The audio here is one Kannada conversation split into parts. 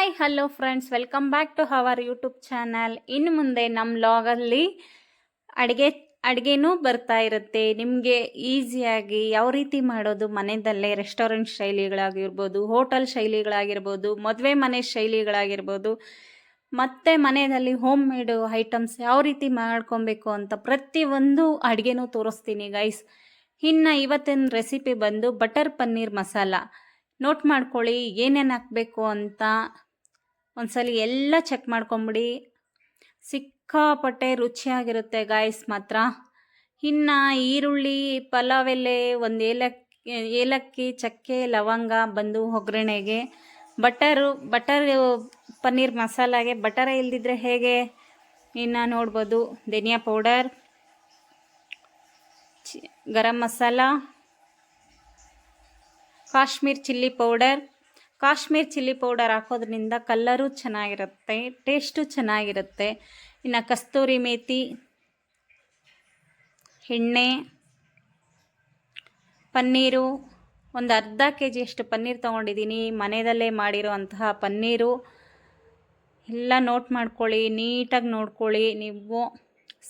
Hi hello friends welcome back to our YouTube channel ಇನ್ನು ಮುಂದೆ ನಮ್ಮ ಲಾಗಲ್ಲಿ ಅಡುಗೆ, ಅಡುಗೆನೂ ಬರ್ತಾ ಇರುತ್ತೆ. ನಿಮಗೆ ಈಸಿಯಾಗಿ ಯಾವ ರೀತಿ ಮಾಡೋದು? ಮನೆಯಲ್ಲೇ ರೆಸ್ಟೋರೆಂಟ್ ಶೈಲಿಗಳಾಗಿರ್ಬೋದು ಹೋಟೆಲ್ ಶೈಲಿಗಳಾಗಿರ್ಬೋದು, ಮದುವೆ ಮನೆ ಶೈಲಿಗಳಾಗಿರ್ಬೋದು, ಮತ್ತು ಮನೆಯಲ್ಲಿ ಹೋಮ್ ಮೇಡ್ ಐಟಮ್ಸ್ ಯಾವ ರೀತಿ ಮಾಡ್ಕೊಬೇಕು ಅಂತ ಪ್ರತಿಯೊಂದು ಅಡುಗೆನೂ ತೋರಿಸ್ತೀನಿ ಗೈಸ್ ಇನ್ನು ಇವತ್ತಿನ ರೆಸಿಪಿ ಬಂದು ಬಟರ್ ಪನ್ನೀರ್ ಮಸಾಲ ನೋಟ್ ಮಾಡ್ಕೊಳ್ಳಿ ಏನೇನು ಹಾಕಬೇಕು ಅಂತ. ಒಂದ್ಸಲಿ ಎಲ್ಲ ಚೆಕ್ ಮಾಡ್ಕೊಂಬಿಡಿ. ಸಿಕ್ಕಾಪಟ್ಟೆ ರುಚಿಯಾಗಿರುತ್ತೆ ಗಾಯ್ಸ್ ಮಾತ್ರ. ಇನ್ನು ಈರುಳ್ಳಿ ಪಲಾವ್ ಎಲೆ ಒಂದು ಏಲಕ್ಕಿ ಏಲಕ್ಕಿ, ಚಕ್ಕೆ, ಲವಂಗ ಬಂದು ಒಗ್ಗರಣೆಗೆ. ಬಟರು, ಬಟರ್, ಪನ್ನೀರ್ ಮಸಾಲಾಗೆ ಬಟರೇ ಇಲ್ದಿದ್ರೆ ಹೇಗೆ? ಇನ್ನು ನೋಡ್ಬೋದು. ಧನಿಯಾ powder garam masala, Kashmir chilli powder. Kashmir chilli powder ಹಾಕೋದ್ರಿಂದ ಕಲ್ಲರು ಚೆನ್ನಾಗಿರುತ್ತೆ, ಟೇಸ್ಟು ಚೆನ್ನಾಗಿರುತ್ತೆ. ಇನ್ನು ಕಸ್ತೂರಿ ಮೇಥಿ ಎಣ್ಣೆ, ಪನ್ನೀರು, ಒಂದು ಅರ್ಧ ಕೆ ಜಿಯಷ್ಟು ಪನ್ನೀರ್ ತೊಗೊಂಡಿದ್ದೀನಿ. ಮನೆಯಲ್ಲೇ ಮಾಡಿರೋ ಅಂತಹ ಪನ್ನೀರು ಎಲ್ಲ ನೋಟ್ ಮಾಡ್ಕೊಳ್ಳಿ, ನೀಟಾಗಿ ನೋಡ್ಕೊಳ್ಳಿ. ನೀವು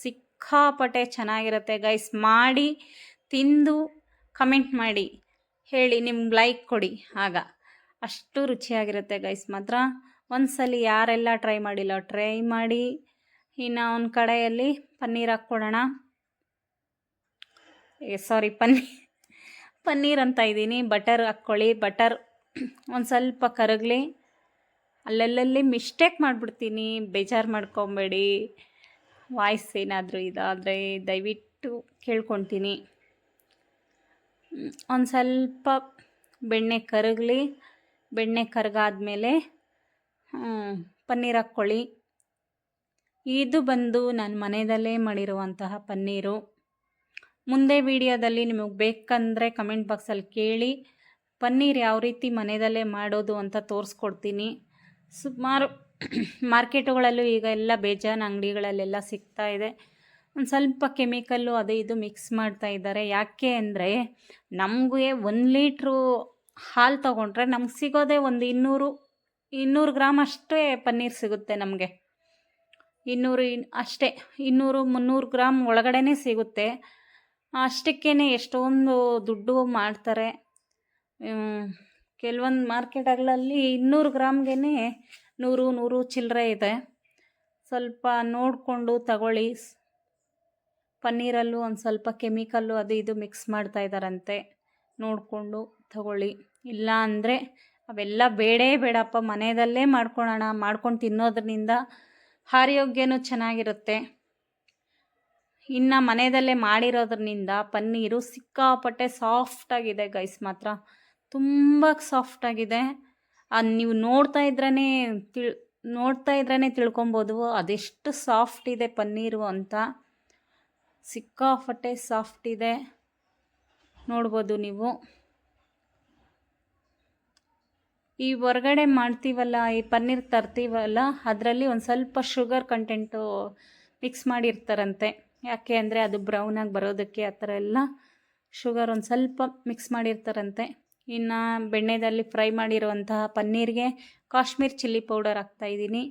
ಸಿಕ್ಕಾಪಟ್ಟೆ ಚೆನ್ನಾಗಿರುತ್ತೆ ಗೈಸ್. ಮಾಡಿ, ತಿಂದು, ಕಮೆಂಟ್ ಮಾಡಿ, ಹೇಳಿ, ನಿಮ್ಗೆ ಲೈಕ್ ಕೊಡಿ. ಆಗ. ಅಷ್ಟು ರುಚಿಯಾಗಿರುತ್ತೆ ಗೈಸ್. ಮಾತ್ರ ಒಂದ್ಸಲಿ ಯಾರೆಲ್ಲ ಟ್ರೈ ಮಾಡಿಲ್ಲ, ಟ್ರೈ ಮಾಡಿ. ಇನ್ನು ಒಂದು ಕಡೆಯಲ್ಲಿ ಪನ್ನೀರ್ ಹಾಕ್ಕೊಡೋಣ. ಏ ಸಾರಿ ಪನ್ನೀರ್. ಪನ್ನೀರ್ ಅಂತ ಇದ್ದೀನಿ. ಬಟರ್ ಹಾಕ್ಕೊಳ್ಳಿ, ಬಟರ್. ಒಂದು ಸ್ವಲ್ಪ ಕರಗಲಿ. ಅಲ್ಲಲ್ಲಲ್ಲಿ ಮಿಸ್ಟೇಕ್ ಮಾಡಿಬಿಡ್ತೀನಿ. ಬೇಜಾರು ಮಾಡ್ಕೊಬೇಡಿ. ವಾಯ್ಸ್ ಏನಾದರೂ ಇದಾದರೆ ದಯವಿಟ್ಟು ಕೇಳ್ಕೊತೀನಿ. ಒಂದು ಸ್ವಲ್ಪ ಬೆಣ್ಣೆ ಕರಗಲಿ. ಬೆಣ್ಣೆ ಕರಗಾದ್ಮೇಲೆ ಪನ್ನೀರ್ ಹಾಕ್ಕೊಳ್ಳಿ ಇದು ಬಂದು ನಾನು ಮನೆಯಲ್ಲೇ ಮಾಡಿರುವಂತಹ ಪನ್ನೀರು. ಮುಂದೆ ವಿಡಿಯೋದಲ್ಲಿ ನಿಮಗೆ ಬೇಕಂದರೆ ಕಮೆಂಟ್ ಬಾಕ್ಸಲ್ಲಿ ಕೇಳಿ, ಪನ್ನೀರ್ ಯಾವ ರೀತಿ ಮನೆಯಲ್ಲೇ ಮಾಡೋದು ಅಂತ ತೋರಿಸ್ಕೊಡ್ತೀನಿ. ಸುಮಾರು ಮಾರ್ಕೆಟುಗಳಲ್ಲೂ ಈಗ ಎಲ್ಲ ಬೇಜಾನ್ ಅಂಗಡಿಗಳಲ್ಲೆಲ್ಲ ಸಿಗ್ತಾ ಇದೆ. ಒಂದು ಸ್ವಲ್ಪ ಕೆಮಿಕಲ್ಲು ಅದು ಇದು ಮಿಕ್ಸ್ ಮಾಡ್ತಾ ಇದ್ದಾರೆ. ಯಾಕೆ ಅಂದರೆ, ನಮಗೆ ಒಂದು ಲೀಟ್ರು ಹಾಲು ತೊಗೊಂಡ್ರೆ ನಮ್ಗೆ ಸಿಗೋದೇ ಒಂದು ಇನ್ನೂರು ಇನ್ನೂರು ಗ್ರಾಮ್ ಅಷ್ಟೇ ಪನ್ನೀರ್ ಸಿಗುತ್ತೆ ನಮಗೆ. ಇನ್ನೂರು ಇನ್, ಅಷ್ಟೇ, ಇನ್ನೂರು ಮುನ್ನೂರು ಗ್ರಾಮ್ ಒಳಗಡೆನೇ ಸಿಗುತ್ತೆ. ಅಷ್ಟಕ್ಕೇ ಎಷ್ಟೊಂದು ದುಡ್ಡು ಮಾಡ್ತಾರೆ. ಕೆಲವೊಂದು ಮಾರ್ಕೆಟ್ಗಳಲ್ಲಿ ಇನ್ನೂರು ಗ್ರಾಮ್ಗೆ ನೂರು ನೂರು ಚಿಲ್ಲರೆ ಇದೆ. ಸ್ವಲ್ಪ ನೋಡಿಕೊಂಡು ತಗೊಳ್ಳಿ. ಪನ್ನೀರಲ್ಲೂ ಒಂದು ಸ್ವಲ್ಪ ಕೆಮಿಕಲ್ಲು ಅದು ಇದು ಮಿಕ್ಸ್ ಮಾಡ್ತಾ ಇದ್ದಾರಂತೆ ನೋಡಿಕೊಂಡು. ತಗೊಳ್ಳಿ. ಇಲ್ಲ ಅಂದರೆ ಅವೆಲ್ಲ ಬೇಡೇ ಬೇಡಪ್ಪ ಮನೆಯಲ್ಲೇ ಮಾಡ್ಕೊಳೋಣ, ಮಾಡ್ಕೊಂಡು ತಿನ್ನೋದ್ರಿಂದ ಆರೋಗ್ಯನೂ ಚೆನ್ನಾಗಿರುತ್ತೆ. ಇನ್ನು ಮನೆಯಲ್ಲೇ ಮಾಡಿರೋದ್ರಿಂದ ಪನ್ನೀರು ಸಿಕ್ಕಾಪಟ್ಟೆ ಸಾಫ್ಟಾಗಿದೆ ಗೈಸ್ ಮಾತ್ರ. ತುಂಬ ಸಾಫ್ಟಾಗಿದೆ ಅದು ನೀವು ನೋಡ್ತಾ ಇದ್ರೇ ತಿಳ್, ನೋಡ್ತಾ ಇದ್ರೇ ತಿಳ್ಕೊಬೋದು, ಅದೆಷ್ಟು ಸಾಫ್ಟ್ ಇದೆ ಪನ್ನೀರು ಅಂತ. ಸಿಕ್ಕಾಪಟ್ಟೆ ಸಾಫ್ಟ್ ಇದೆ. ನೋಡ್ಬೋದು ನೀವು. ಈ ಹೊರಗಡೆ ಮಾಡ್ತೀವಲ್ಲ, ಈ ಪನ್ನೀರ್ ತರ್ತೀವಲ್ಲ, ಅದರಲ್ಲಿ ಒಂದು ಸ್ವಲ್ಪ ಶುಗರ್ ಕಂಟೆಂಟು ಮಿಕ್ಸ್ ಮಾಡಿರ್ತಾರಂತೆ. ಯಾಕೆ ಅಂದರೆ ಅದು ಬ್ರೌನಾಗಿ ಬರೋದಕ್ಕೆ ಆ ಥರ ಎಲ್ಲ ಶುಗರ್ ಒಂದು ಸ್ವಲ್ಪ ಮಿಕ್ಸ್ ಮಾಡಿರ್ತಾರಂತೆ. ಇನ್ನು ಬೆಣ್ಣೆದಲ್ಲಿ ಫ್ರೈ ಮಾಡಿರುವಂತಹ ಪನ್ನೀರ್ಗೆ ಕಾಶ್ಮೀರ್ ಚಿಲ್ಲಿ ಪೌಡರ್ ಹಾಕ್ತಾಯಿದ್ದೀನಿ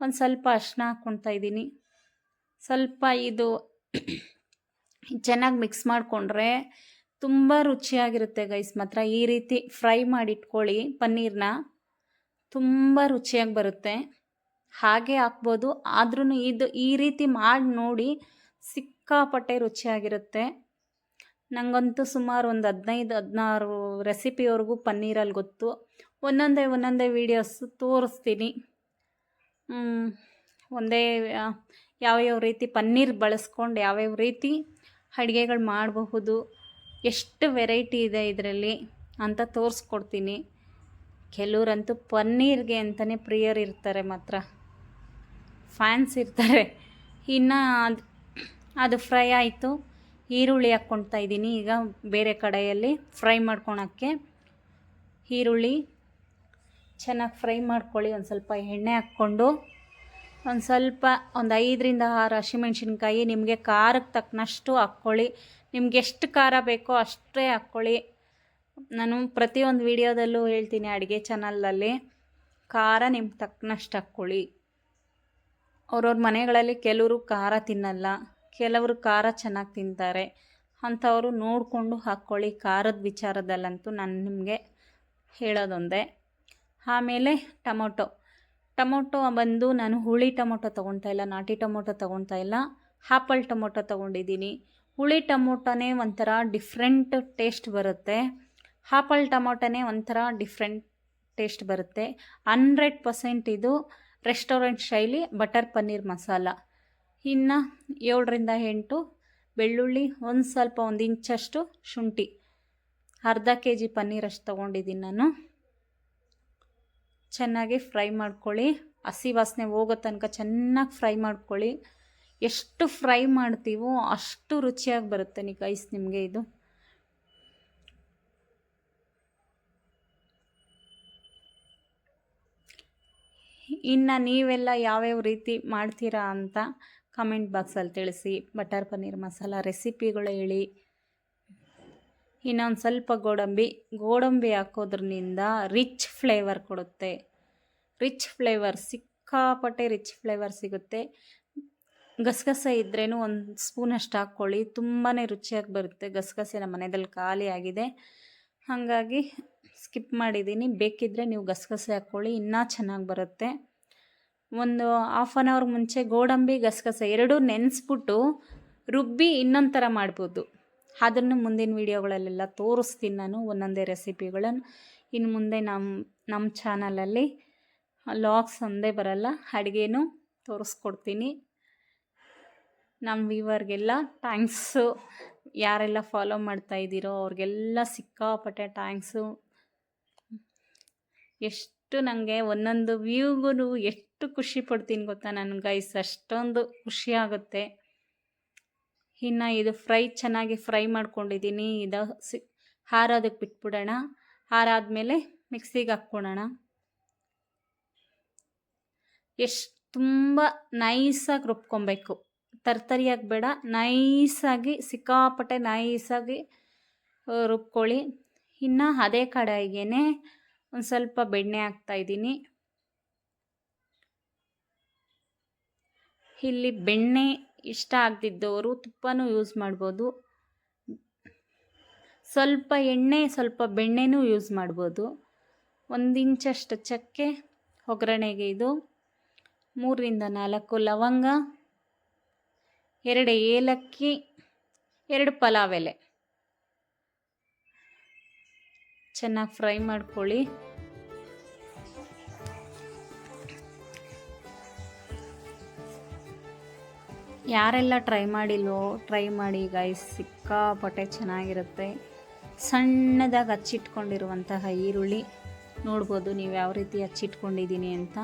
ಒಂದು ಸ್ವಲ್ಪ ಅರ್ಶಿನ ಹಾಕ್ಕೊಳ್ತಾ ಇದ್ದೀನಿ. ಸ್ವಲ್ಪ ಇದು ಚೆನ್ನಾಗಿ ಮಿಕ್ಸ್ ಮಾಡಿಕೊಂಡ್ರೆ ತುಂಬ ರುಚಿಯಾಗಿರುತ್ತೆ ಗೈಸ್. ಮಾತ್ರ ಈ ರೀತಿ ಫ್ರೈ ಮಾಡಿಟ್ಕೊಳ್ಳಿ ಪನ್ನೀರನ್ನ ತುಂಬ ರುಚಿಯಾಗಿ ಬರುತ್ತೆ. ಹಾಗೆ ಹಾಕ್ಬೋದು. ಆದ್ರೂ ಇದು ಈ ರೀತಿ ಮಾಡಿ ನೋಡಿ ಸಿಕ್ಕಾಪಟ್ಟೆ ರುಚಿಯಾಗಿರುತ್ತೆ. ನನಗಂತೂ ಸುಮಾರು ಒಂದು ಹದಿನೈದು, ಹದಿನಾರು ರೆಸಿಪಿವರೆಗೂ ಪನ್ನೀರಲ್ಲಿ ಗೊತ್ತು. ಒಂದೊಂದೇ ಒಂದೊಂದೇ ವೀಡಿಯೋಸ್ ತೋರಿಸ್ತೀನಿ. ಒಂದೇ ಯಾವ್ಯಾವ ರೀತಿ ಪನ್ನೀರ್ ಬಳಸ್ಕೊಂಡು ಯಾವ್ಯಾವ ರೀತಿ ಅಡುಗೆಗಳು ಮಾಡಬಹುದು. ಎಷ್ಟು ವೆರೈಟಿ ಇದೆ ಇದರಲ್ಲಿ ಅಂತ ತೋರಿಸ್ಕೊಡ್ತೀನಿ. ಕೆಲವರಂತೂ ಪನ್ನೀರ್ಗೆ ಅಂತಲೇ ಪ್ರಿಯರ್ ಇರ್ತಾರೆ ಮಾತ್ರ. ಫ್ಯಾನ್ಸ್ ಇರ್ತಾರೆ. ಇನ್ನು ಅದು ಅದು ಫ್ರೈ ಆಯಿತು. ಈರುಳ್ಳಿ ಹಾಕ್ಕೊಳ್ತಾ ಇದ್ದೀನಿ. ಈಗ ಬೇರೆ ಕಡೆಯಲ್ಲಿ ಫ್ರೈ ಮಾಡ್ಕೊಳಕ್ಕೆ ಈರುಳ್ಳಿ ಚೆನ್ನಾಗಿ ಫ್ರೈ ಮಾಡ್ಕೊಳ್ಳಿ. ಒಂದು ಸ್ವಲ್ಪ ಎಣ್ಣೆ ಹಾಕ್ಕೊಂಡು ಒಂದು ಸ್ವಲ್ಪ ಒಂದು ಐದರಿಂದ ಆರು ಹಸಿಮೆಣ್ಸಿನ್ಕಾಯಿ ನಿಮಗೆ ಖಾರಕ್ಕೆ ತಕ್ಕನಷ್ಟು ಹಾಕ್ಕೊಳ್ಳಿ ನಿಮ್ಗೆ ಎಷ್ಟು ಖಾರ ಬೇಕೋ ಅಷ್ಟೇ ಹಾಕ್ಕೊಳ್ಳಿ ನಾನು ಪ್ರತಿಯೊಂದು ವಿಡಿಯೋದಲ್ಲೂ ಹೇಳ್ತೀನಿ ಅಡುಗೆ ಚಾನಲಲ್ಲಿ ಖಾರ ನಿಮ್ಗೆ ತಕ್ಕನಷ್ಟು ಹಾಕ್ಕೊಳ್ಳಿ ಅವ್ರವ್ರ ಮನೆಗಳಲ್ಲಿ ಕೆಲವರು ಖಾರ ತಿನ್ನಲ್ಲ, ಕೆಲವರು ಖಾರ ಚೆನ್ನಾಗಿ ತಿಂತಾರೆ. ಅಂಥವರು ನೋಡಿಕೊಂಡು ಹಾಕ್ಕೊಳ್ಳಿ ಖಾರದ ವಿಚಾರದಲ್ಲಂತೂ ನಾನು ನಿಮಗೆ ಹೇಳೋದೊಂದೇ. ಆಮೇಲೆ ಟೊಮೊಟೊ. ಟೊಮೊಟೊ ಬಂದು ನಾನು ಹುಳಿ ಟೊಮೊಟೊ ತೊಗೊಳ್ತಾ ಇಲ್ಲ, ನಾಟಿ ಟೊಮೊಟೊ ತೊಗೊಳ್ತಾ ಇಲ್ಲ ಹಾಪಲ್ ಟೊಮೊಟೊ ತೊಗೊಂಡಿದ್ದೀನಿ. ಹುಳಿ ಟೊಮೊಟೊನೇ ಒಂಥರ ಡಿಫ್ರೆಂಟ್ ಟೇಸ್ಟ್ ಬರುತ್ತೆ. ಹಾಪಲ್ ಟೊಮೊಟೊನೇ ಒಂಥರ ಡಿಫ್ರೆಂಟ್ ಟೇಸ್ಟ್ ಬರುತ್ತೆ. ಹಂಡ್ರೆಡ್ ಪರ್ಸೆಂಟ್ ಇದು ರೆಸ್ಟೋರೆಂಟ್ ಶೈಲಿ ಬಟರ್ ಪನ್ನೀರ್ ಮಸಾಲ. ಇನ್ನು ಏಳರಿಂದ ಎಂಟು ಬೆಳ್ಳುಳ್ಳಿ, ಒಂದು ಸ್ವಲ್ಪ ಒಂದು ಇಂಚಷ್ಟು ಶುಂಠಿ. ಅರ್ಧ ಕೆ ಜಿ ಪನ್ನೀರಷ್ಟು ತೊಗೊಂಡಿದ್ದೀನಿ ನಾನು. ಚೆನ್ನಾಗಿ ಫ್ರೈ ಮಾಡ್ಕೊಳ್ಳಿ. ಹಸಿ ವಾಸನೆ ಹೋಗೋ ತನಕ ಚೆನ್ನಾಗಿ ಫ್ರೈ ಮಾಡ್ಕೊಳ್ಳಿ. ಎಷ್ಟು ಫ್ರೈ ಮಾಡ್ತೀವೋ ಅಷ್ಟು ರುಚಿಯಾಗಿ ಬರುತ್ತೆ ನೀ ಗೈಸ್ ನಿಮಗೆ ಇದು. ಇನ್ನು ನೀವೆಲ್ಲ ಯಾವ್ಯಾವ ರೀತಿ ಮಾಡ್ತೀರಾ ಅಂತ ಕಮೆಂಟ್ ಬಾಕ್ಸಲ್ಲಿ ತಿಳಿಸಿ. ಬಟರ್ ಪನ್ನೀರ್ ಮಸಾಲ ರೆಸಿಪಿಗಳು ಹೇಳಿ. ಇನ್ನೊಂದು ಸ್ವಲ್ಪ ಗೋಡಂಬಿ ಗೋಡಂಬಿ ಹಾಕೋದ್ರಿಂದ ರಿಚ್ ಫ್ಲೇವರ್ ಕೊಡುತ್ತೆ. ರಿಚ್ ಫ್ಲೇವರ್ ಸಿಕ್ಕಾಪಟ್ಟೆ ರಿಚ್ ಫ್ಲೇವರ್ ಸಿಗುತ್ತೆ. ಗಸಗಸೆ ಇದ್ರೇನು ಒಂದು ಸ್ಪೂನಷ್ಟು ಹಾಕ್ಕೊಳ್ಳಿ ತುಂಬಾ ರುಚಿಯಾಗಿ ಬರುತ್ತೆ. ಗಸಗಸೆ ನಮ್ಮ ಮನೆಯಲ್ಲಿ ಖಾಲಿ ಆಗಿದೆ. ಹಾಗಾಗಿ ಸ್ಕಿಪ್ ಮಾಡಿದ್ದೀನಿ ಬೇಕಿದ್ದರೆ ನೀವು ಗಸಗಸೆ ಹಾಕ್ಕೊಳ್ಳಿ, ಇನ್ನೂ ಚೆನ್ನಾಗಿ ಬರುತ್ತೆ. ಒಂದು ಹಾಫ್ ಆನ್ ಅವರ್ ಮುಂಚೆ ಗೋಡಂಬಿ, ಗಸಗಸೆ ಎರಡೂ ನೆನೆಸ್ಬಿಟ್ಟು ರುಬ್ಬಿ ಇನ್ನೊಂದು ಥರ ಮಾಡ್ಬೋದು. ಅದನ್ನು ಮುಂದಿನ ವೀಡಿಯೋಗಳಲ್ಲೆಲ್ಲ ತೋರಿಸ್ತೀನಿ ನಾನು ಒಂದೊಂದೇ ರೆಸಿಪಿಗಳನ್ನು. ಇನ್ನು ಮುಂದೆ ನಮ್ಮ ನಮ್ಮ ಚಾನಲಲ್ಲಿ ಲಾಗ್ಸ್ ಒಂದೇ ಬರಲ್ಲ, ಅಡುಗೆನೂ ತೋರಿಸ್ಕೊಡ್ತೀನಿ. ನಮ್ಮ ವ್ಯೂವರ್ಗೆಲ್ಲ ಥ್ಯಾಂಕ್ಸು. ಯಾರೆಲ್ಲ ಫಾಲೋ ಮಾಡ್ತಾ ಇದ್ದೀರೋ ಅವ್ರಿಗೆಲ್ಲ ಸಿಕ್ಕಾಪಟ್ಟೆ ಥ್ಯಾಂಕ್ಸು. ಎಷ್ಟು ನನಗೆ ಒಂದೊಂದು ವ್ಯೂಗೂ ಎಷ್ಟು ಖುಷಿ ಪಡ್ತೀನಿ ಗೊತ್ತಾ ನನ್ನ ಗೈಸ್ ಅಷ್ಟೊಂದು ಖುಷಿ ಆಗುತ್ತೆ. ಇನ್ನು ಇದು ಫ್ರೈ ಚೆನ್ನಾಗಿ ಫ್ರೈ ಮಾಡ್ಕೊಂಡಿದ್ದೀನಿ ಇದು ಸಿ ಹಾರೋದಕ್ಕೆ ಬಿಟ್ಬಿಡೋಣ. ಹಾರಾದಮೇಲೆ ಮಿಕ್ಸಿಗೆ ಹಾಕ್ಕೊಳೋಣ. ಎಷ್ಟು ತುಂಬ ನೈಸಾಗಿ ರುಬ್ಕೊಬೇಕು. ತರ್ತರಿಯಾಗಿ ಬೇಡ ನೈಸಾಗಿ, ಸಿಕ್ಕಾಪಟ್ಟೆ ನೈಸಾಗಿ ರುಬ್ಕೊಳ್ಳಿ. ಇನ್ನು ಅದೇ ಕಡಾಯಿಗೆ ಒಂದು ಸ್ವಲ್ಪ ಬೆಣ್ಣೆ ಹಾಕ್ತಾಯಿದ್ದೀನಿ ಇಲ್ಲಿ ಬೆಣ್ಣೆ ಇಷ್ಟ ಆಗದಿದ್ದವರು ತುಪ್ಪನೂ ಯೂಸ್ ಮಾಡ್ಬೋದು. ಸ್ವಲ್ಪ ಎಣ್ಣೆ, ಸ್ವಲ್ಪ ಬೆಣ್ಣೆನೂ ಯೂಸ್ ಮಾಡ್ಬೋದು. ಒಂದು ಇಂಚಷ್ಟು ಚಕ್ಕೆ, ಒಗ್ಗರಣೆಗೆ ಇದು, ಮೂರರಿಂದ ನಾಲ್ಕು ಲವಂಗ, ಎರಡು ಏಲಕ್ಕಿ, ಎರಡು ಪಲಾವ್ ಎಲೆ. ಚೆನ್ನಾಗಿ ಫ್ರೈ ಮಾಡ್ಕೊಳ್ಳಿ. ಯಾರೆಲ್ಲ ಟ್ರೈ ಮಾಡಿಲ್ವೋ ಟ್ರೈ ಮಾಡಿ ಗೈಸ್ ಸಿಕ್ಕಾಪಟ್ಟೆ ಚೆನ್ನಾಗಿರುತ್ತೆ. ಸಣ್ಣದಾಗಿ ಹಚ್ಚಿಟ್ಕೊಂಡಿರುವಂತಹ ಈರುಳ್ಳಿ, ನೋಡ್ಬೋದು ನೀವು ಯಾವ ರೀತಿ ಹಚ್ಚಿಟ್ಕೊಂಡಿದ್ದೀನಿ ಅಂತ.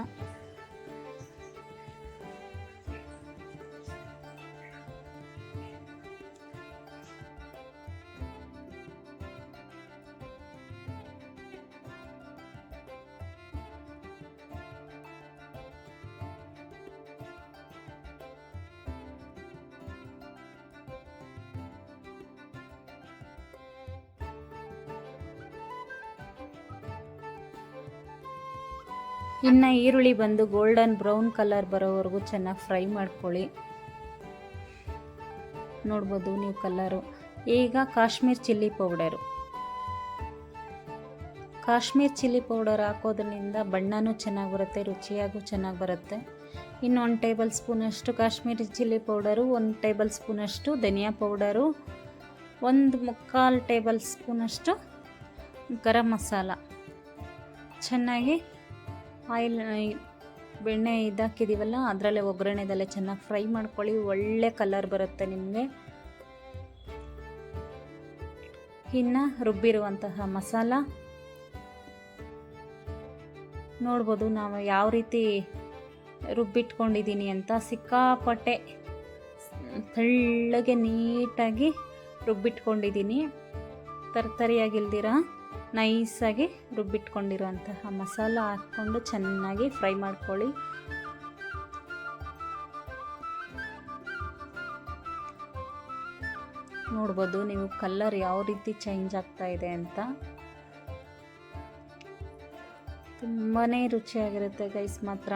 ಇನ್ನು ಈರುಳ್ಳಿ ಬಂದು ಗೋಲ್ಡನ್ ಬ್ರೌನ್ ಕಲರ್ ಬರೋವರೆಗೂ ಚೆನ್ನಾಗಿ ಫ್ರೈ ಮಾಡ್ಕೊಳ್ಳಿ. ನೋಡ್ಬೋದು ನೀವು ಕಲ್ಲರು ಈಗ Kashmir chilli powder Kashmir chilli powder ಹಾಕೋದ್ರಿಂದ ಬಣ್ಣನೂ ಚೆನ್ನಾಗಿ ಬರುತ್ತೆ, ರುಚಿಯಾಗೂ ಚೆನ್ನಾಗಿ ಬರುತ್ತೆ. ಇನ್ನು ಒಂದು ಟೇಬಲ್ ಸ್ಪೂನಷ್ಟು ಕಾಶ್ಮೀರಿ ಚಿಲ್ಲಿ ಪೌಡರು ಒಂದು ಟೇಬಲ್ ಸ್ಪೂನಷ್ಟು ಧನಿಯಾ ಪೌಡರು ಒಂದು ಮುಕ್ಕಾಲು ಟೇಬಲ್ ಸ್ಪೂನಷ್ಟು ಗರಂ ಮಸಾಲ. ಚೆನ್ನಾಗಿ ಆಯಿಲ್ ಬೆಣ್ಣೆ ಇದಾಕಿದ್ದೀವಲ್ಲ ಅದರಲ್ಲೇ ಒಗ್ಗರಣೆದಲ್ಲೇ ಚೆನ್ನಾಗಿ ಫ್ರೈ ಮಾಡ್ಕೊಳ್ಳಿ. ಒಳ್ಳೆ ಕಲರ್ ಬರುತ್ತೆ ನಿಮಗೆ. ಇನ್ನು ರುಬ್ಬಿರುವಂತಹ ಮಸಾಲ. ನೋಡ್ಬೋದು ನಾವು ಯಾವ ರೀತಿ ರುಬ್ಬಿಟ್ಕೊಂಡಿದ್ದೀನಿ ಅಂತ. ಸಿಕ್ಕಾಪಟ್ಟೆ ತೆಳ್ಳಗೆ ನೀಟಾಗಿ ರುಬ್ಬಿಟ್ಕೊಂಡಿದ್ದೀನಿ. ತರ್ತರಿಯಾಗಿಲ್ದಿರ? ನೈಸಾಗಿ ರುಬ್ಬಿಟ್ಕೊಂಡಿರುವಂತಹ ಮಸಾಲ ಹಾಕ್ಕೊಂಡು ಚೆನ್ನಾಗಿ ಫ್ರೈ ಮಾಡ್ಕೊಳ್ಳಿ. ನೋಡ್ಬೋದು ನೀವು ಕಲ್ಲರ್ ಯಾವ ರೀತಿ ಚೇಂಜ್ ಆಗ್ತಾ ಇದೆ ಅಂತ. ತುಂಬಾ ರುಚಿಯಾಗಿರುತ್ತೆ ಗೈಸ್ ಮಾತ್ರ.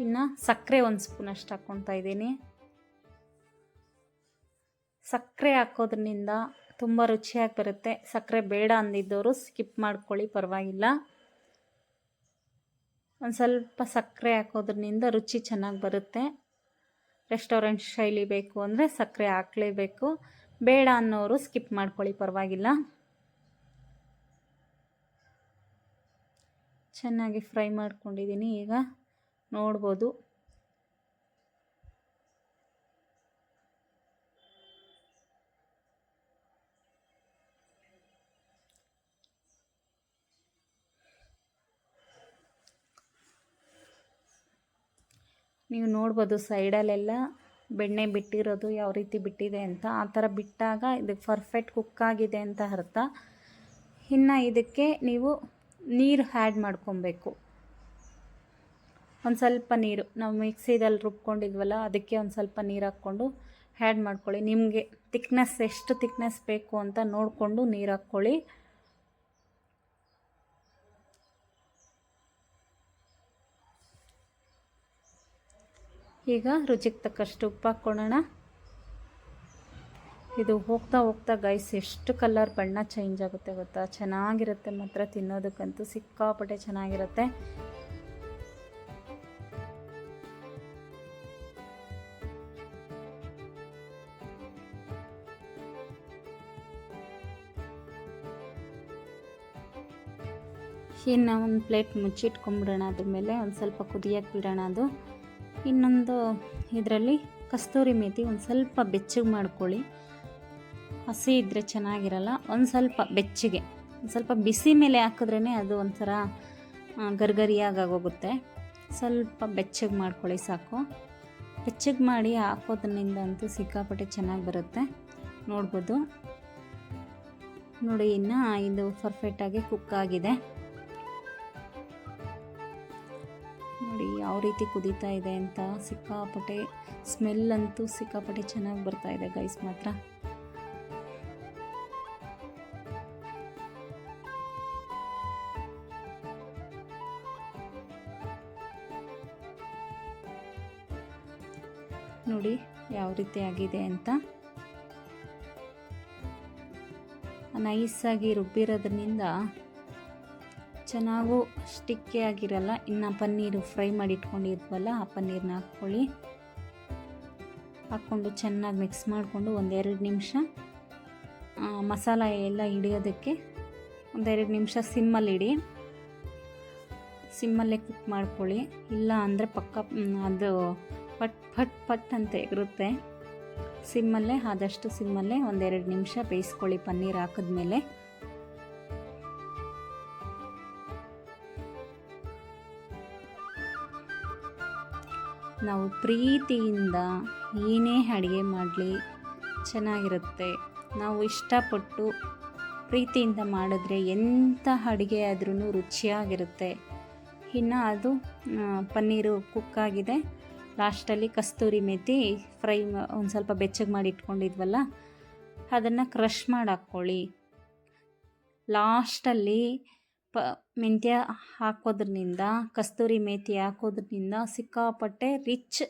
ಇನ್ನು ಸಕ್ಕರೆ ಒಂದು ಸ್ಪೂನ್ ಅಷ್ಟು ಹಾಕ್ಕೊತಾ ಇದ್ದೀನಿ. ಸಕ್ಕರೆ ಹಾಕೋದ್ರಿಂದ ತುಂಬ ರುಚಿಯಾಗಿ ಬರುತ್ತೆ. ಸಕ್ಕರೆ ಬೇಡ ಅಂದಿದ್ದವರು ಸ್ಕಿಪ್ ಮಾಡ್ಕೊಳ್ಳಿ, ಪರವಾಗಿಲ್ಲ. ಒಂದು ಸ್ವಲ್ಪ ಸಕ್ಕರೆ ಹಾಕೋದ್ರಿಂದ ರುಚಿ ಚೆನ್ನಾಗಿ ಬರುತ್ತೆ. ರೆಸ್ಟೋರೆಂಟ್ ಶೈಲಿ ಬೇಕು ಅಂದರೆ ಸಕ್ಕರೆ ಹಾಕಲೇಬೇಕು. ಬೇಡ ಅನ್ನೋರು ಸ್ಕಿಪ್ ಮಾಡ್ಕೊಳ್ಳಿ, ಪರವಾಗಿಲ್ಲ. ಚೆನ್ನಾಗಿ ಫ್ರೈ ಮಾಡ್ಕೊಂಡಿದ್ದೀನಿ ಈಗ ನೋಡ್ಬೋದು. ನೀವು ನೋಡ್ಬೋದು ಸೈಡಲ್ಲೆಲ್ಲ ಬೆಣ್ಣೆ ಬಿಟ್ಟಿರೋದು ಯಾವ ರೀತಿ ಬಿಟ್ಟಿದೆ ಅಂತ. ಆ ಥರ ಬಿಟ್ಟಾಗ ಇದಕ್ಕೆ ಪರ್ಫೆಕ್ಟ್ ಕುಕ್ ಆಗಿದೆ ಅಂತ ಅರ್ಥ. ಇನ್ನು ಇದಕ್ಕೆ ನೀವು ನೀರು ಹ್ಯಾಡ್ ಮಾಡ್ಕೊಬೇಕು. ಒಂದು ಸ್ವಲ್ಪ ನೀರು, ನಾವು ಮಿಕ್ಸಿದಲ್ಲಿ ರುಬ್ಕೊಂಡಿದ್ವಲ್ಲ, ಅದಕ್ಕೆ ಒಂದು ಸ್ವಲ್ಪ ನೀರು ಹಾಕ್ಕೊಂಡು ಹ್ಯಾಡ್ ಮಾಡ್ಕೊಳ್ಳಿ. ನಿಮಗೆ ತಿಕ್ನೆಸ್ ಎಷ್ಟು ತಿಕ್ನೆಸ್ ಬೇಕು ಅಂತ ನೋಡಿಕೊಂಡು ನೀರು ಹಾಕ್ಕೊಳ್ಳಿ. ಈಗ ರುಚಿಗೆ ತಕ್ಕಷ್ಟು ಉಪ್ಪು ಹಾಕ್ಕೊಳ್ಳೋಣ. ಇದು ಹೋಗ್ತಾ ಹೋಗ್ತಾ ಗೈಸ್ ಎಷ್ಟು ಕಲರ್ ಬಣ್ಣ ಚೇಂಜ್ ಆಗುತ್ತೆ ಗೊತ್ತಾ? ಚೆನ್ನಾಗಿರುತ್ತೆ ಮಾತ್ರ ತಿನ್ನೋದಕ್ಕಂತೂ, ಸಿಕ್ಕಾಪಟ್ಟೆ ಚೆನ್ನಾಗಿರುತ್ತೆ. ಇನ್ನು ಒಂದು ಪ್ಲೇಟ್ ಮುಚ್ಚಿಟ್ಕೊಂಬಿಡೋಣ ಅದ್ರ ಮೇಲೆ ಒಂದು ಸ್ವಲ್ಪ ಕುದಿಯಕ್ಕೆ ಬಿಡೋಣ ಅದು. ಇನ್ನೊಂದು ಇದರಲ್ಲಿ ಕಸ್ತೂರಿ ಮೇಥಿ ಒಂದು ಸ್ವಲ್ಪ ಬೆಚ್ಚಗೆ ಮಾಡ್ಕೊಳ್ಳಿ. ಹಸಿ ಇದ್ದರೆ ಚೆನ್ನಾಗಿರಲ್ಲ, ಒಂದು ಸ್ವಲ್ಪ ಬೆಚ್ಚಗೆ, ಒಂದು ಸ್ವಲ್ಪ ಬಿಸಿ ಮೇಲೆ ಹಾಕಿದ್ರೇ ಅದು ಒಂಥರ ಗರ್ಗರಿಯಾಗೋಗುತ್ತೆ ಸ್ವಲ್ಪ ಬೆಚ್ಚಗೆ ಮಾಡ್ಕೊಳ್ಳಿ ಸಾಕು. ಬೆಚ್ಚಗೆ ಮಾಡಿ ಹಾಕೋದ್ರಿಂದ ಅಂತೂ ಸಿಕ್ಕಾಪಟ್ಟೆ ಚೆನ್ನಾಗಿ ಬರುತ್ತೆ. ನೋಡ್ಬೋದು. ನೋಡಿ, ಇನ್ನು ಇದು ಪರ್ಫೆಕ್ಟಾಗಿ ಕುಕ್ ಆಗಿದೆ. ಯಾವ ರೀತಿ ಕುದೀತಾ ಇದೆ ಅಂತ ಸಿಕ್ಕಾಪಟ್ಟೆ ಸ್ಮೆಲ್ ಅಂತೂ ಸಿಕ್ಕಾಪಟ್ಟೆ ಚೆನ್ನಾಗಿ ಬರ್ತಾ ಇದೆ ಗೈಸ್ ಮಾತ್ರ. ನೋಡಿ ಯಾವ ರೀತಿ ಆಗಿದೆ ಅಂತ. ನೈಸಾಗಿ ರುಬ್ಬಿರೋದ್ರಿಂದ ಚೆನ್ನಾಗೂ ಸ್ಟಿಕ್ಕಿ ಆಗಿರಲ್ಲ, ಇನ್ನು ಪನ್ನೀರು ಫ್ರೈ ಮಾಡಿ ಇಟ್ಕೊಂಡಿದ್ವಲ್ಲ ಆ ಪನ್ನೀರನ್ನ ಹಾಕ್ಕೊಳ್ಳಿ. ಹಾಕ್ಕೊಂಡು ಚೆನ್ನಾಗಿ ಮಿಕ್ಸ್ ಮಾಡಿಕೊಂಡು ಒಂದೆರಡು ನಿಮಿಷ ಮಸಾಲ ಎಲ್ಲ ಹಿಡಿಯೋದಕ್ಕೆ ಒಂದೆರಡು ನಿಮಿಷ ಸಿಮ್ಮಲ್ಲಿ ಇಡಿ. ಸಿಮ್ಮಲ್ಲೇ ಕುಕ್ ಮಾಡ್ಕೊಳ್ಳಿ. ಇಲ್ಲ ಅಂದರೆ ಪಕ್ಕ ಅದು ಪಟ್ ಪಟ್ ಪಟ್ ಅಂತ ಇರುತ್ತೆ. ಸಿಮ್ಮಲ್ಲೇ, ಆದಷ್ಟು ಸಿಮ್ಮಲ್ಲೇ ಒಂದೆರಡು ನಿಮಿಷ ಬೇಯಿಸ್ಕೊಳ್ಳಿ ಪನ್ನೀರ್ ಹಾಕಿದ್ಮೇಲೆ. ನಾವು ಪ್ರೀತಿಯಿಂದ ಏನೇ ಅಡುಗೆ ಮಾಡಲಿ, ಚೆನ್ನಾಗಿರುತ್ತೆ. ನಾವು ಇಷ್ಟಪಟ್ಟು ಪ್ರೀತಿಯಿಂದ ಮಾಡಿದ್ರೆ ಎಂಥ ಅಡುಗೆ ಆದ್ರೂ ರುಚಿಯಾಗಿರುತ್ತೆ. ಇನ್ನು ಅದು ಪನ್ನೀರು ಕುಕ್ಕಾಗಿದೆ. ಲಾಸ್ಟಲ್ಲಿ ಕಸ್ತೂರಿ ಮೆಥಿ ಫ್ರೈ ಒಂದು ಸ್ವಲ್ಪ ಬೆಚ್ಚಗೆ ಮಾಡಿ ಇಟ್ಕೊಂಡಿದ್ವಲ್ಲ, ಅದನ್ನು ಕ್ರಷ್ ಮಾಡಿ ಹಾಕ್ಕೊಳ್ಳಿ. ಲಾಸ್ಟಲ್ಲಿ ಪ, ಮೆಂತ್ಯ ಹಾಕೋದ್ರಿಂದ, ಕಸ್ತೂರಿ ಮೇಥಿ ಹಾಕೋದ್ರಿಂದ ಸಿಕ್ಕಾಪಟ್ಟೆ ರಿಚ್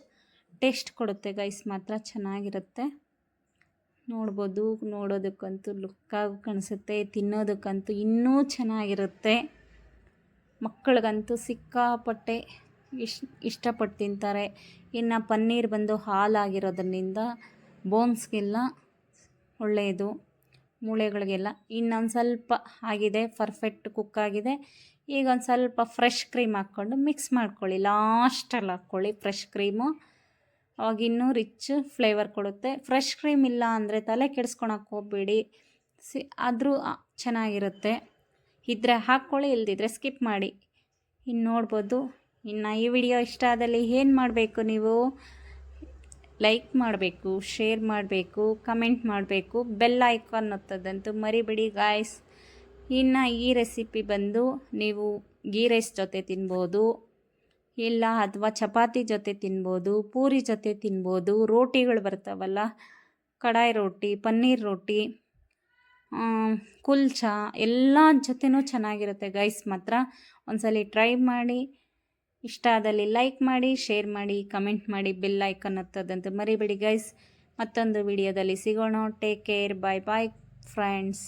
ಟೇಸ್ಟ್ ಕೊಡುತ್ತೆ ಗೈಸ್ ಮಾತ್ರ ಚೆನ್ನಾಗಿರುತ್ತೆ. ನೋಡ್ಬೋದು, ನೋಡೋದಕ್ಕಂತೂ ಲುಕ್ಕಾಗಿ ಕಾಣಿಸುತ್ತೆ, ತಿನ್ನೋದಕ್ಕಂತೂ ಇನ್ನೂ ಚೆನ್ನಾಗಿರುತ್ತೆ. ಮಕ್ಕಳಿಗಂತೂ ಸಿಕ್ಕಾಪಟ್ಟೆ ಇಶ್, ಇಷ್ಟಪಟ್ಟು ತಿಂತಾರೆ. ಇನ್ನು ಪನ್ನೀರ್ ಬಂದು ಹಾಲಾಗಿರೋದ್ರಿಂದ ಬೋನ್ಸ್ಗೆಲ್ಲ ಒಳ್ಳೆಯದು. ಮೂಳೆಗಳಿಗೆಲ್ಲ. ಇನ್ನೊಂದು ಸ್ವಲ್ಪ ಆಗಿದೆ ಪರ್ಫೆಕ್ಟ್ ಕುಕ್ ಆಗಿದೆ. ಈಗ ಒಂದು ಸ್ವಲ್ಪ ಫ್ರೆಶ್ ಕ್ರೀಮ್ ಹಾಕ್ಕೊಂಡು ಮಿಕ್ಸ್ ಮಾಡ್ಕೊಳ್ಳಿ. ಲಾಸ್ಟಲ್ಲಿ ಹಾಕ್ಕೊಳ್ಳಿ ಫ್ರೆಶ್ ಕ್ರೀಮು ಅವಾಗ ಇನ್ನೂ ರಿಚ್ ಫ್ಲೇವರ್ ಕೊಡುತ್ತೆ. ಫ್ರೆಶ್ ಕ್ರೀಮ್ ಇಲ್ಲ ಅಂದರೆ ತಲೆ ಕೆಡಿಸ್ಕೊಳಕ್ಕೆ ಹೋಗ್ಬೇಡಿ. ಸಿ, ಆದರೂ ಚೆನ್ನಾಗಿರುತ್ತೆ. ಇದ್ರೆ ಹಾಕ್ಕೊಳ್ಳಿ, ಇಲ್ದಿದ್ರೆ ಸ್ಕಿಪ್ ಮಾಡಿ. ಇನ್ನು ನೋಡ್ಬೋದು. ಇನ್ನು ಈ ವಿಡಿಯೋ ಇಷ್ಟ ಆದಲ್ಲಿ ಏನು ಮಾಡಬೇಕು ನೀವು? ಲೈಕ್ ಮಾಡಬೇಕು ಶೇರ್ ಮಾಡಬೇಕು ಕಮೆಂಟ್ ಮಾಡಬೇಕು ಬೆಲ್ ಐಕಾನ್ ಒತ್ತೋದಂತೂ ಮರಿಬೇಡಿ ಗಾಯ್ಸ್ ಇನ್ನು ಈ ರೆಸಿಪಿ ಬಂದು ನೀವು ಗೀ ರೈಸ್ ಜೊತೆ ತಿನ್ಬೋದು, ಇಲ್ಲ ಅಥವಾ ಚಪಾತಿ ಜೊತೆ ತಿನ್ಬೋದು, ಪೂರಿ ಜೊತೆ ತಿನ್ಬೋದು, ರೋಟಿಗಳು ಬರ್ತಾವಲ್ಲ, ಕಡಾಯಿ ರೋಟಿ, ಪನ್ನೀರ್ ರೋಟಿ ಕುಲ್ಚಾ ಎಲ್ಲ ಜೊತೆನೂ ಚೆನ್ನಾಗಿರುತ್ತೆ ಗೈಸ್ ಮಾತ್ರ. ಒಂದ್ಸಲಿ ಟ್ರೈ ಮಾಡಿ ಇಷ್ಟ ಆದಲ್ಲಿ ಲೈಕ್ ಮಾಡಿ ಶೇರ್ ಮಾಡಿ ಕಮೆಂಟ್ ಮಾಡಿ ಬೆಲ್ ಐಕನ್ ಹತ್ತೋದಂತೂ ಮರಿಬೇಡಿ ಗೈಸ್ ಮತ್ತೊಂದು ವಿಡಿಯೋದಲ್ಲಿ ಸಿಗೋಣ. Take care bye bye friends